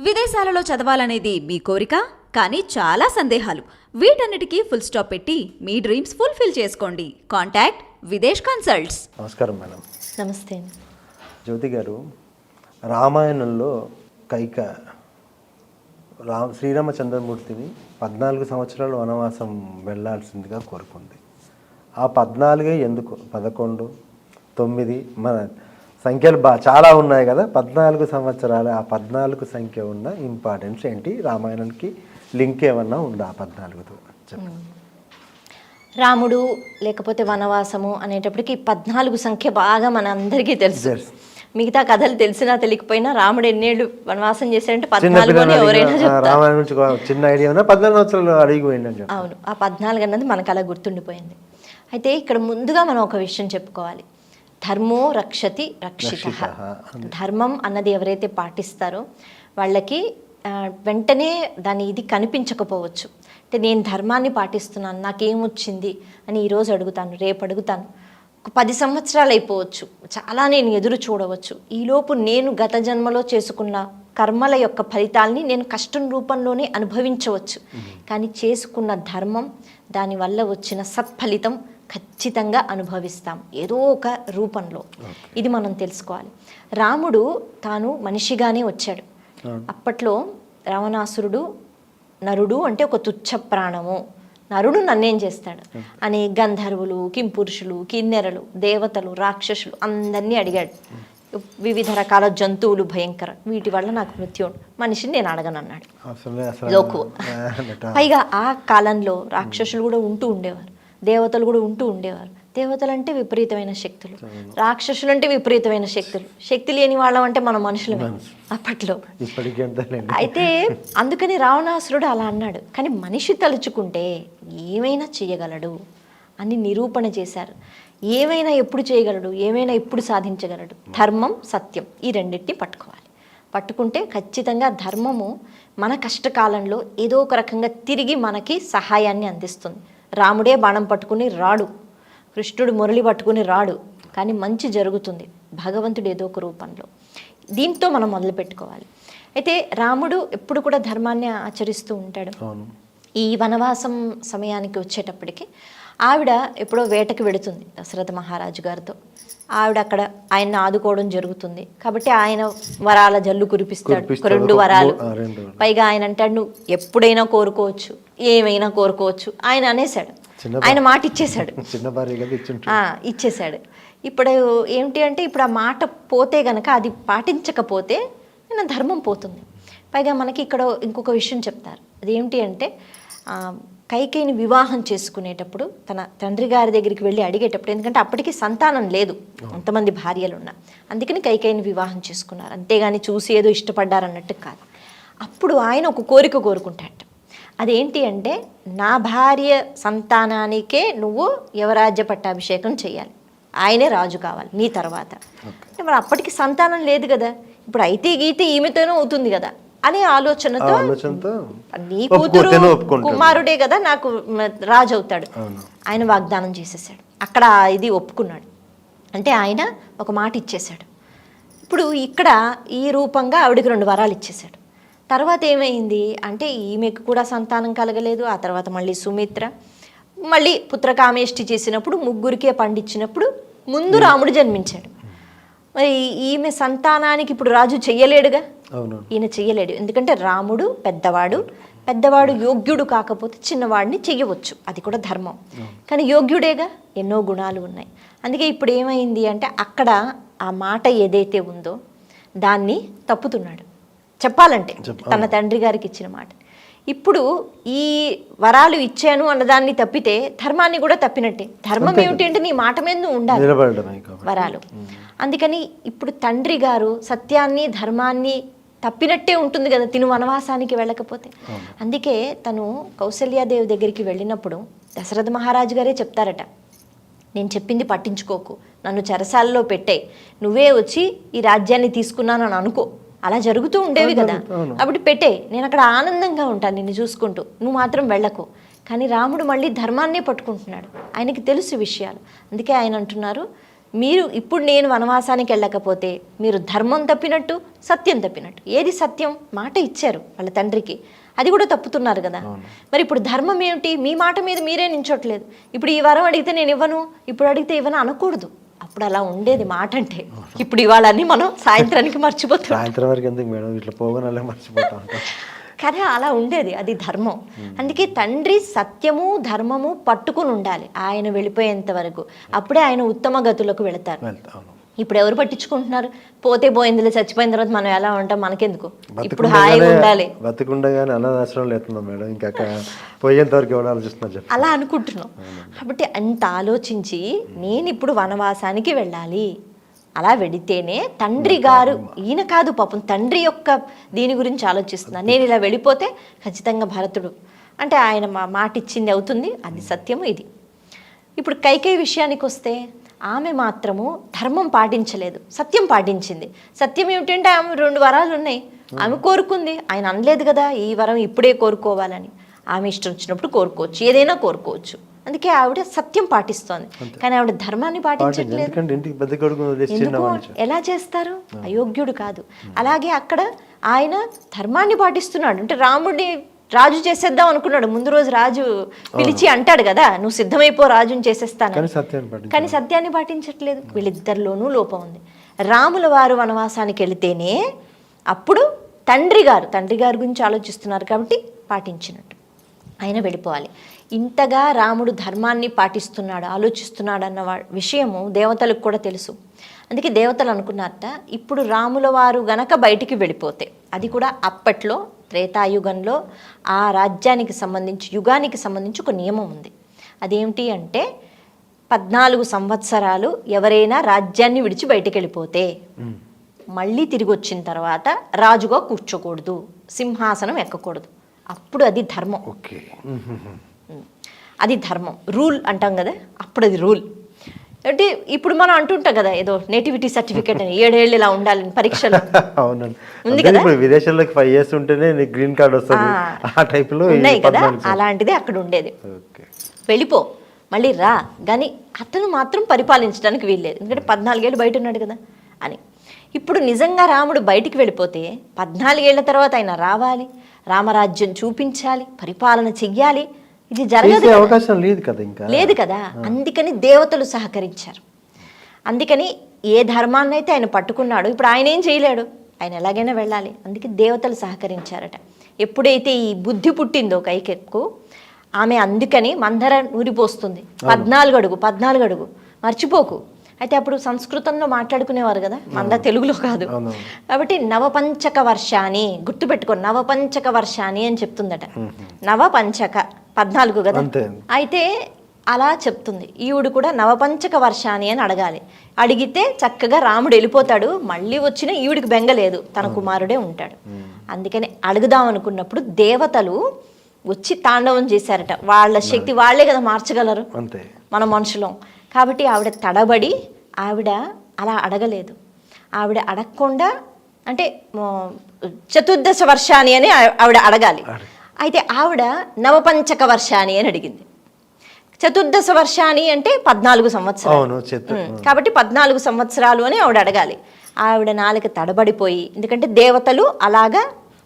విదేశాలలో చదవాలనేది మీ కోరిక? కానీ చాలా సందేహాలు. వీటన్నిటికీ ఫుల్ స్టాప్ పెట్టి మీ డ్రీమ్స్ ఫుల్ఫిల్ చేసుకోండి. కాంటాక్ట్ విదేశ్ కన్సల్ట్స్ నమస్కారం మేడం. నమస్తే. అండి జ్యోతి గారు రామాయణంలో కైక రా శ్రీరామచంద్రమూర్తిని పద్నాలుగు సంవత్సరాలు వనవాసం వెళ్ళాల్సిందిగా కోరుకుంది. ఆ పద్నాలుగే ఎందుకు? పదకొండు తొమ్మిది మన సంఖ్యలు బా చాలా ఉన్నాయి కదా. పద్నాలుగు సంవత్సరాలు ఆ పద్నాలుగు సంఖ్య ఉన్న ఇంపార్టెన్స్ ఏంటి? రామాయణానికి లింక్ ఏమన్నా ఉందా ఆ పద్నాలుగుతో? చెప్పండి. రాముడు లేకపోతే వనవాసము అనేటప్పటికి పద్నాలుగు సంఖ్య బాగా మన అందరికీ తెలుసు. మిగతా కథలు తెలిసినా తెలియకపోయినా రాముడు ఎన్నేళ్ళు వనవాసం చేశాడంటే పద్నాలుగు అని ఎవరైనా చిన్న ఐడియా పద్నాలుగు అవును. ఆ పద్నాలుగు అన్నది మనకు అలా గుర్తుండిపోయింది. అయితే ఇక్కడ ముందుగా మనం ఒక విషయం చెప్పుకోవాలి. ధర్మో రక్షతి రక్షిత. ధర్మం అన్నది ఎవరైతే పాటిస్తారో వాళ్ళకి వెంటనే దాని ఇది కనిపించకపోవచ్చు. అంటే నేను ధర్మాన్ని పాటిస్తున్నాను నాకేమొచ్చింది అని ఈరోజు అడుగుతాను రేపు అడుగుతాను. ఒక పది సంవత్సరాలు అయిపోవచ్చు. చాలా నేను ఎదురు చూడవచ్చు. ఈలోపు నేను గత జన్మలో చేసుకున్న కర్మల యొక్క ఫలితాల్ని నేను కష్టం రూపంలోనే అనుభవించవచ్చు. కానీ చేసుకున్న ధర్మం దానివల్ల వచ్చిన సత్ఫలితం ఖచ్చితంగా అనుభవిస్తాం. ఏదో ఒక రూపంలో. ఇది మనం తెలుసుకోవాలి. రాముడు తాను మనిషిగానే వచ్చాడు. అప్పట్లో రావణాసురుడు నరుడు అంటే ఒక తుచ్చ ప్రాణము. నరుడు నన్నేం చేస్తాడు? అని గంధర్వులు కింపురుషులు కిన్నెరలు దేవతలు రాక్షసులు అందరినీ అడిగాడు. వివిధ రకాల జంతువులు భయంకర. వీటి వల్ల నాకు మృత్యు. మనిషిని నేను అడగను అన్నాడు లోకు. పైగా ఆ కాలంలో రాక్షసులు కూడా ఉంటూ ఉండేవారు. దేవతలు కూడా ఉంటూ ఉండేవారు దేవతలు అంటే విపరీతమైన శక్తులు. రాక్షసులు అంటే విపరీతమైన శక్తులు. శక్తి లేని వాళ్ళం అంటే మన మనుషులమే. అప్పట్లో. అయితే అందుకని రావణాసురుడు అలా అన్నాడు. కానీ మనిషి తలుచుకుంటే ఏమైనా చేయగలడు? అని నిరూపణ చేశారు. ఏమైనా ఎప్పుడు చేయగలడు? ఏమైనా ఎప్పుడు సాధించగలడు? ధర్మం సత్యం ఈ రెండింటిని పట్టుకోవాలి. పట్టుకుంటే ఖచ్చితంగా ధర్మము మన కష్టకాలంలో ఏదో ఒక రకంగా తిరిగి మనకి సహాయాన్ని అందిస్తుంది. రాముడే బాణం పట్టుకుని రాడు. కృష్ణుడు మురళి పట్టుకుని రాడు. కానీ మంచి జరుగుతుంది. భగవంతుడు ఏదో ఒక రూపంలో. దీంతో మనం మొదలు పెట్టుకోవాలి. అయితే రాముడు ఎప్పుడు కూడా ధర్మాన్ని ఆచరిస్తూ ఉంటాడు. ఈ వనవాసం సమయానికి వచ్చేటప్పటికి ఆవిడ ఎప్పుడో వేటకి వెడుతుంది దశరథ మహారాజు గారితో. ఆవిడ అక్కడ ఆయన్ని ఆదుకోవడం జరుగుతుంది. కాబట్టి ఆయన వరాల జల్లు కురిపిస్తాడు. రెండు వరాలు. పైగా ఆయన అంటాడు నువ్వు ఎప్పుడైనా కోరుకోవచ్చు. ఏమైనా కోరుకోవచ్చు. ఆయన అనేసాడు ఆయన మాట ఇచ్చేశాడు. ఇచ్చేశాడు. ఇప్పుడు ఏమిటి అంటే ఇప్పుడు ఆ మాట పోతే గనక అది పాటించకపోతే నా ధర్మం పోతుంది. పైగా మనకి ఇక్కడ ఇంకొక విషయం చెప్తారు. అదేమిటి అంటే కైకేయిని వివాహం చేసుకునేటప్పుడు తన తండ్రి గారి దగ్గరికి వెళ్ళి అడిగేటప్పుడు ఎందుకంటే అప్పటికి సంతానం లేదు. అంతమంది భార్యలు ఉన్నా అందుకని కైకేయిని వివాహం చేసుకున్నారు. అంతేగాని చూసి ఏదో ఇష్టపడ్డారన్నట్టు కాదు. అప్పుడు ఆయన ఒక కోరిక కోరుకుంటాడట. అదేంటి అంటే నా భార్య సంతానానికే నువ్వు యువరాజ్య పట్టాభిషేకం చేయాలి ఆయనే రాజు కావాలి నీ తర్వాత. మరి అప్పటికి సంతానం లేదు కదా. ఇప్పుడు అయితే గీతే ఈమెతోనే అవుతుంది కదా అనే ఆలోచనతో నీ కూతురు. కుమారుడే కదా నాకు రాజు అవుతాడు. ఆయన వాగ్దానం చేసేసాడు. అక్కడ ఇది ఒప్పుకున్నాడు. అంటే ఆయన ఒక మాట ఇచ్చేశాడు ఇప్పుడు ఇక్కడ ఈ రూపంగా ఆవిడకి రెండు వరాలు ఇచ్చేశాడు తర్వాత ఏమైంది? అంటే ఈమెకు కూడా సంతానం కలగలేదు. ఆ తర్వాత మళ్ళీ సుమిత్ర మళ్ళీ పుత్రకామేష్టి చేసినప్పుడు ముగ్గురికే పండించినప్పుడు ముందు రాముడు జన్మించాడు. మరి ఈమె సంతానానికి ఇప్పుడు రాజు చెయ్యలేడుగా? ఈయన చెయ్యలేడు. ఎందుకంటే రాముడు పెద్దవాడు. పెద్దవాడు యోగ్యుడు కాకపోతే చిన్నవాడిని చెయ్యవచ్చు. అది కూడా ధర్మం. కానీ యోగ్యుడేగా? ఎన్నో గుణాలు ఉన్నాయి. అందుకే ఇప్పుడు ఏమైంది అంటే అక్కడ ఆ మాట ఏదైతే ఉందో దాన్ని తప్పుతున్నాడు. చెప్పాలంటే తన తండ్రి గారికి ఇచ్చిన మాట. ఇప్పుడు ఈ వరాలు ఇచ్చాను అన్నదాన్ని తప్పితే ధర్మాన్ని కూడా తప్పినట్టే. ధర్మం ఏమిటి అంటే నీ మాట మీద నువ్వు ఉండాలి వరాలు. అందుకని ఇప్పుడు తండ్రి గారు సత్యాన్ని ధర్మాన్ని తప్పినట్టే ఉంటుంది కదా తిను వనవాసానికి వెళ్ళకపోతే. అందుకే తను కౌసల్యాదేవి దగ్గరికి వెళ్ళినప్పుడు దశరథ మహారాజు గారే చెప్తారట నేను చెప్పింది పట్టించుకోకు. నన్ను చెరసాలలో పెట్టే. నువ్వే వచ్చి ఈ రాజ్యాన్ని తీసుకున్నానని అనుకో. అలా జరుగుతూ ఉండేవి కదా. అప్పుడు పెట్టే నేను అక్కడ ఆనందంగా ఉంటాను నిన్ను చూసుకుంటూ. నువ్వు మాత్రం వెళ్ళకు. కానీ రాముడు మళ్ళీ ధర్మాన్నే పట్టుకుంటున్నాడు. ఆయనకి తెలుసు విషయాలు. అందుకే ఆయన అంటున్నారు మీరు ఇప్పుడు నేను వనవాసానికి వెళ్ళకపోతే మీరు ధర్మం తప్పినట్టు సత్యం తప్పినట్టు. ఏది సత్యం? మాట ఇచ్చారు వాళ్ళ తండ్రికి. అది కూడా తప్పుతున్నారు కదా. మరి ఇప్పుడు ధర్మం ఏమిటి? మీ మాట మీద మీరే నించోట్లేదు. ఇప్పుడు ఈ వరం అడిగితే నేను ఇవ్వను ఇప్పుడు అడిగితే ఇవ్వను అనకూడదు. అప్పుడు అలా ఉండేది మాట అంటే. ఇప్పుడు ఇవాళ అన్ని మనం సాయంత్రానికి మర్చిపోతున్నాం సాయంత్రం వరకు ఎందుకు మేడం? ఇట్లా పోగొనాలే మర్చిపోతా కానీ అలా ఉండేది అది ధర్మం. అందుకే తండ్రి సత్యము ధర్మము పట్టుకుని ఉండాలి ఆయన వెళ్ళిపోయేంత వరకు. అప్పుడే ఆయన ఉత్తమ గతులకు వెళతారు. ఇప్పుడు ఎవరు పట్టించుకుంటున్నారు? పోతే పోయిందిలే చచ్చిపోయిన తర్వాత మనం ఎలా ఉంటాం? మనకెందుకు? ఇప్పుడు హాయిగా ఉండాలి. బతికుండగానే ఎత్తున్నాం మేడం. ఇంకా పోయేంత వరకు ఎవరు ఆలోచిస్తున్నారు చెప్పు అలా అనుకుంటున్నాం. కాబట్టి అంత ఆలోచించి నేను ఇప్పుడు వనవాసానికి వెళ్ళాలి. అలా వెడితేనే తండ్రి గారు ఈయన కాదు పాపం తండ్రి యొక్క దీని గురించి ఆలోచిస్తున్నా. నేను ఇలా వెళ్ళిపోతే ఖచ్చితంగా భరతుడు. అంటే ఆయన మా మాట ఇచ్చింది అవుతుంది. అది సత్యము ఇది. ఇప్పుడు కైకేయి విషయానికి వస్తే ఆమె మాత్రము ధర్మం పాటించలేదు సత్యం పాటించింది. సత్యం ఏమిటంటే ఆమె రెండు వరాలు ఉన్నాయి. ఆమె కోరుకుంది ఆయన అనలేదు కదా ఈ వరం ఇప్పుడే కోరుకోవాలని. ఆమె ఇష్టం వచ్చినప్పుడు కోరుకోవచ్చు ఏదైనా కోరుకోవచ్చు. అందుకే ఆవిడ సత్యం పాటిస్తోంది. కానీ ఆవిడ ధర్మాన్ని పాటించట్లేదు. ఎలా చేస్తారు? అయోగ్యుడు కాదు. అలాగే అక్కడ ఆయన ధర్మాన్ని పాటిస్తున్నాడు. అంటే రాముడిని రాజు చేసేద్దాం అనుకున్నాడు. ముందు రోజు రాజు పిలిచి అంటాడు కదా నువ్వు సిద్ధమైపో రాజుని చేసేస్తాను. కానీ సత్యాన్ని పాటించట్లేదు. వీళ్ళిద్దరిలోనూ లోపం ఉంది. రాముల వారు వనవాసానికి వెళితేనే అప్పుడు తండ్రి గారు తండ్రి గారి గురించి ఆలోచిస్తున్నారు కాబట్టి పాటించినట్టు. ఆయన వెళ్ళిపోవాలి. ఇంతగా రాముడు ధర్మాన్ని పాటిస్తున్నాడు ఆలోచిస్తున్నాడు అన్న విషయము దేవతలకు కూడా తెలుసు. అందుకే దేవతలు అనుకున్నారట ఇప్పుడు రాముల వారు గనక బయటికి వెళ్ళిపోతే అది కూడా అప్పట్లో త్రేతాయుగంలో ఆ రాజ్యానికి సంబంధించి యుగానికి సంబంధించి ఒక నియమం ఉంది. అదేమిటి అంటే పద్నాలుగు సంవత్సరాలు ఎవరైనా రాజ్యాన్ని విడిచి బయటికి వెళ్ళిపోతే మళ్ళీ తిరిగి వచ్చిన తర్వాత రాజుగా కూర్చోకూడదు సింహాసనం ఎక్కకూడదు. అప్పుడు అది ధర్మం. అది ధర్మం. రూల్ అంటాం కదా అప్పుడు అది రూల్. అంటే ఇప్పుడు మనం అంటుంటాం కదా ఏదో నేటివిటీ సర్టిఫికేట్ అని ఏడేళ్ళు ఇలా ఉండాలని పరీక్షలు. అవునండి. ఉంది అందుకని ఇప్పుడు విదేశాల్లోకి ఫైవ్ ఇయర్స్ ఉంటేనే గ్రీన్ కార్డ్ వస్తుంది. ఆ. టైప్లో ఉన్నాయి కదా. అలాంటిదే అక్కడ ఉండేది. వెళ్ళిపో మళ్ళీ రా. కానీ అతను మాత్రం పరిపాలించడానికి వీల్లేదు. ఎందుకంటే పద్నాలుగేళ్ళు బయట ఉన్నాడు కదా అని. ఇప్పుడు నిజంగా రాముడు బయటికి వెళ్ళిపోతే పద్నాలుగేళ్ళ తర్వాత ఆయన రావాలి. రామరాజ్యం చూపించాలి పరిపాలన చెయ్యాలి. ఇది జరగదు. అవకాశం లేదు కదా ఇంకా. లేదు కదా. అందుకని దేవతలు సహకరించారు. అందుకని ఏ ధర్మాన్ని అయితే ఆయన పట్టుకున్నాడో ఇప్పుడు ఆయన ఏం చేయలేడు? ఆయన ఎలాగైనా వెళ్ళాలి. అందుకే దేవతలు సహకరించారట. ఎప్పుడైతే ఈ బుద్ధి పుట్టిందో కైకెక్కు ఆమె అందుకని మందర నూరిపోస్తుంది పద్నాలుగు అడుగు పద్నాలుగు అడుగు. మర్చిపోకు. అయితే అప్పుడు సంస్కృతంలో మాట్లాడుకునేవారు కదా? మంద తెలుగులో కాదు. కాబట్టి నవపంచక వర్షాని గుర్తుపెట్టుకో నవపంచక వర్షాని అని చెప్తుందట. నవపంచక. పద్నాలుగు కదా. అయితే అలా చెప్తుంది. ఈవిడు కూడా నవపంచక వర్షాని అని అడగాలి. అడిగితే చక్కగా రాముడు వెళ్ళిపోతాడు. మళ్ళీ వచ్చిన ఈవిడికి బెంగలేదు తన కుమారుడే ఉంటాడు. అందుకని అడుగుదాం అనుకున్నప్పుడు దేవతలు వచ్చి తాండవం చేశారట. వాళ్ళ శక్తి వాళ్ళే కదా మార్చగలరు. మన మనుషులం. కాబట్టి ఆవిడ తడబడి ఆవిడ అలా అడగలేదు. ఆవిడ అడగకుండా అంటే చతుర్దశ వర్షాని అని ఆవిడ అడగాలి. అయితే ఆవిడ నవపంచక వర్షాని అని అడిగింది. చతుర్దశ వర్షాని అంటే పద్నాలుగు సంవత్సరాలు. కాబట్టి పద్నాలుగు సంవత్సరాలు అని ఆవిడ అడగాలి. ఆవిడ నాలుక తడబడిపోయి ఎందుకంటే దేవతలు అలాగా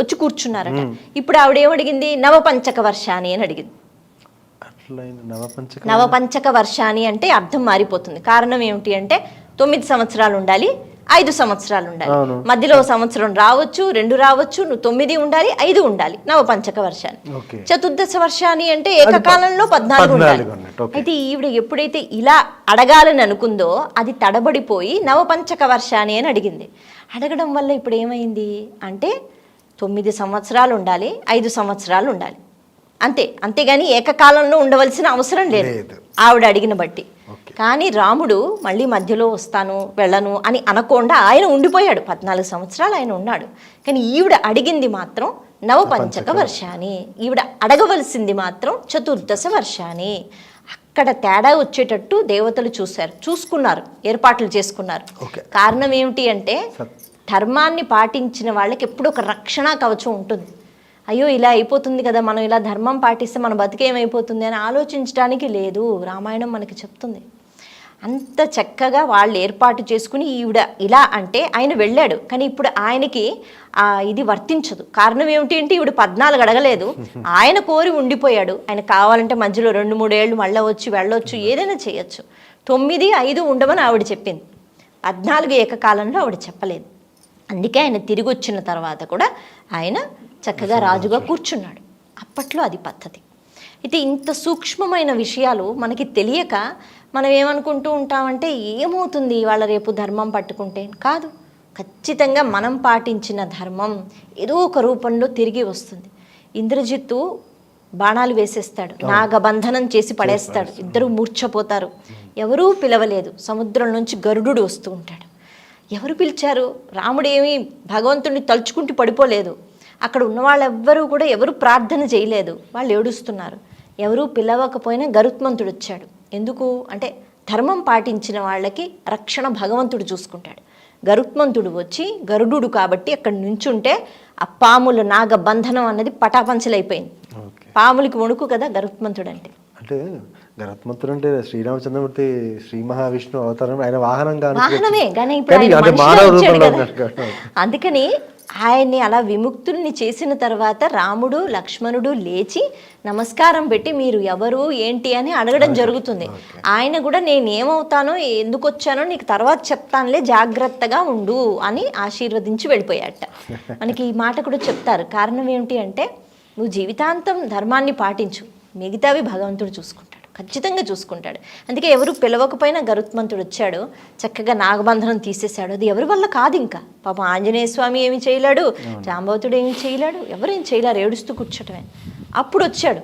వచ్చి కూర్చున్నారట. ఇప్పుడు ఆవిడ ఏమడిగింది? నవపంచక వర్షాని అని అడిగింది. నవపంచక నవపంచక వర్షాని అంటే అర్థం మారిపోతుంది. కారణం ఏమిటి అంటే తొమ్మిది సంవత్సరాలు ఉండాలి ఐదు సంవత్సరాలు ఉండాలి. మధ్యలో సంవత్సరం రావచ్చు రెండు రావచ్చు నువ్వు తొమ్మిది ఉండాలి ఐదు ఉండాలి నవపంచక వర్షాన్ని. ఓకే. చతుర్దశ వర్షాన్ని అంటే ఏకకాలంలో పద్నాలుగు ఉండాలి. అయితే ఈవిడ ఎప్పుడైతే ఇలా అడగాలని అనుకుందో అది తడబడిపోయి నవపంచక వర్షాన్ని అని అడిగింది. అడగడం వల్ల ఇప్పుడు ఏమైంది? అంటే తొమ్మిది సంవత్సరాలు ఉండాలి ఐదు సంవత్సరాలు ఉండాలి. అంతే అంతేగాని ఏకకాలంలో ఉండవలసిన అవసరం లేదు. ఆవిడ అడిగిన బట్టి. కానీ రాముడు మళ్ళీ మధ్యలో వస్తాను వెళ్ళను అని అనకుండా ఆయన ఉండిపోయాడు. పద్నాలుగు సంవత్సరాలు ఆయన ఉన్నాడు. కానీ ఈవిడ అడిగింది మాత్రం నవపంచక వర్షాని ఈవిడ అడగవలసింది మాత్రం చతుర్దశ వర్షాని అక్కడ తేడా వచ్చేటట్టు దేవతలు చూశారు. చూసుకున్నారు ఏర్పాట్లు చేసుకున్నారు. కారణం ఏమిటి అంటే ధర్మాన్ని పాటించిన వాళ్ళకి ఎప్పుడు ఒక రక్షణ కవచం ఉంటుంది. అయ్యో ఇలా అయిపోతుంది కదా మనం ఇలా ధర్మం పాటిస్తే మన బతికేమైపోతుంది అని ఆలోచించడానికి లేదు. రామాయణం మనకి చెప్తుంది. అంత చక్కగా వాళ్ళు ఏర్పాటు చేసుకుని ఈవిడ ఇలా అంటే ఆయన వెళ్ళాడు. కానీ ఇప్పుడు ఆయనకి ఆ ఇది వర్తించదు. కారణం ఏమిటి అంటే ఈవిడ పద్నాలుగు అడగలేదు. ఆయన కోరి ఉండిపోయాడు. ఆయన కావాలంటే మధ్యలో రెండు మూడేళ్ళు మళ్ళీ వచ్చి వెళ్ళొచ్చు ఏదైనా చేయొచ్చు. తొమ్మిది ఐదు ఉండమని ఆవిడ చెప్పింది. పద్నాలుగు ఏకకాలంలో ఆవిడ చెప్పలేదు. అందుకే ఆయన తిరిగి వచ్చిన తర్వాత కూడా ఆయన చక్కగా రాజుగా కూర్చున్నాడు. అప్పట్లో అది పద్ధతి. అయితే ఇంత సూక్ష్మమైన విషయాలు మనకి తెలియక మనం ఏమనుకుంటూ ఉంటామంటే ఏమవుతుంది వాళ్ళ రేపు ధర్మం పట్టుకుంటే? కాదు. ఖచ్చితంగా మనం పాటించిన ధర్మం ఏదో ఒక రూపంలో తిరిగి వస్తుంది. ఇంద్రజిత్తు బాణాలు వేసేస్తాడు నాగబంధనం చేసి పడేస్తాడు ఇద్దరు మూర్ఛపోతారు. ఎవరూ పిలవలేదు. సముద్రం నుంచి గరుడు వస్తూ ఉంటాడు. ఎవరు పిలిచారు? రాముడు ఏమి భగవంతుడిని తలుచుకుంటూ పడిపోలేదు. అక్కడ ఉన్న వాళ్ళెవ్వరూ కూడా ఎవరు ప్రార్థన చేయలేదు. వాళ్ళు ఏడుస్తున్నారు. ఎవరూ పిలవకపోయినా గరుత్మంతుడు వచ్చాడు. ఎందుకు? అంటే ధర్మం పాటించిన వాళ్ళకి రక్షణ భగవంతుడు చూసుకుంటాడు. గరుత్మంతుడు వచ్చి గరుడు కాబట్టి అక్కడ నుంచుంటే ఆ పాముల నాగ బంధనం అన్నది పటాపంచలైపోయింది. పాములకి వణుకు కదా గరుత్మంతుడు అంటే అంటే గరత్మంతుడు అంటే శ్రీరామచంద్రమూర్తి శ్రీ మహావిష్ణు అవతారం ఆయన వాహనం వాహనమే కానీ ఇప్పుడు. అందుకని ఆయన్ని అలా విముక్తుల్ని చేసిన తర్వాత రాముడు లక్ష్మణుడు లేచి నమస్కారం పెట్టి మీరు ఎవరు ఏంటి అని అడగడం జరుగుతుంది. ఆయన కూడా నేను ఏమవుతానో ఎందుకు వచ్చానో నీకు తర్వాత చెప్తానులే జాగ్రత్తగా ఉండు అని ఆశీర్వదించి వెళ్ళిపోయాట. మనకి ఈ మాట కూడా చెప్తారు. కారణం ఏమిటి అంటే నువ్వు జీవితాంతం ధర్మాన్ని పాటించు. మిగతావి భగవంతుడు చూసుకుంటాడు. ఖచ్చితంగా చూసుకుంటాడు. అందుకే ఎవరు పిలవకపోయినా గరుత్మంతుడు వచ్చాడు. చక్కగా నాగబంధనం తీసేశాడు. అది ఎవరి వల్ల కాదు ఇంకా. పాపం ఆంజనేయ స్వామి ఏమి చేయలేడు. జాంబవతుడు ఏమి చేయలేడు. ఎవరేం చేయలేరు. ఏడుస్తూ కూర్చోటమే. అప్పుడు వచ్చాడు.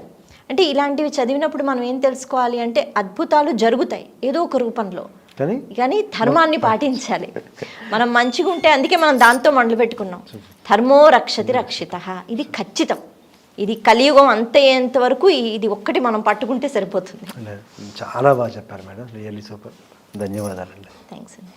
అంటే ఇలాంటివి చదివినప్పుడు మనం ఏం తెలుసుకోవాలి అంటే అద్భుతాలు జరుగుతాయి. ఏదో ఒక రూపంలో. కానీ కానీ ధర్మాన్ని పాటించాలి. మనం మంచిగా ఉంటే అందుకే మనం దాంతో మొదలు పెట్టుకున్నాం. ధర్మో రక్షతి రక్షిత. ఇది ఖచ్చితం. ఇది కలియుగం అంతయ్యేంత వరకు ఇది ఒక్కటి మనం పట్టుకుంటే సరిపోతుంది. చాలా బాగా చెప్పారు మేడం. రియల్లీ సూపర్ ధన్యవాదాలండి. థ్యాంక్స్ అండి.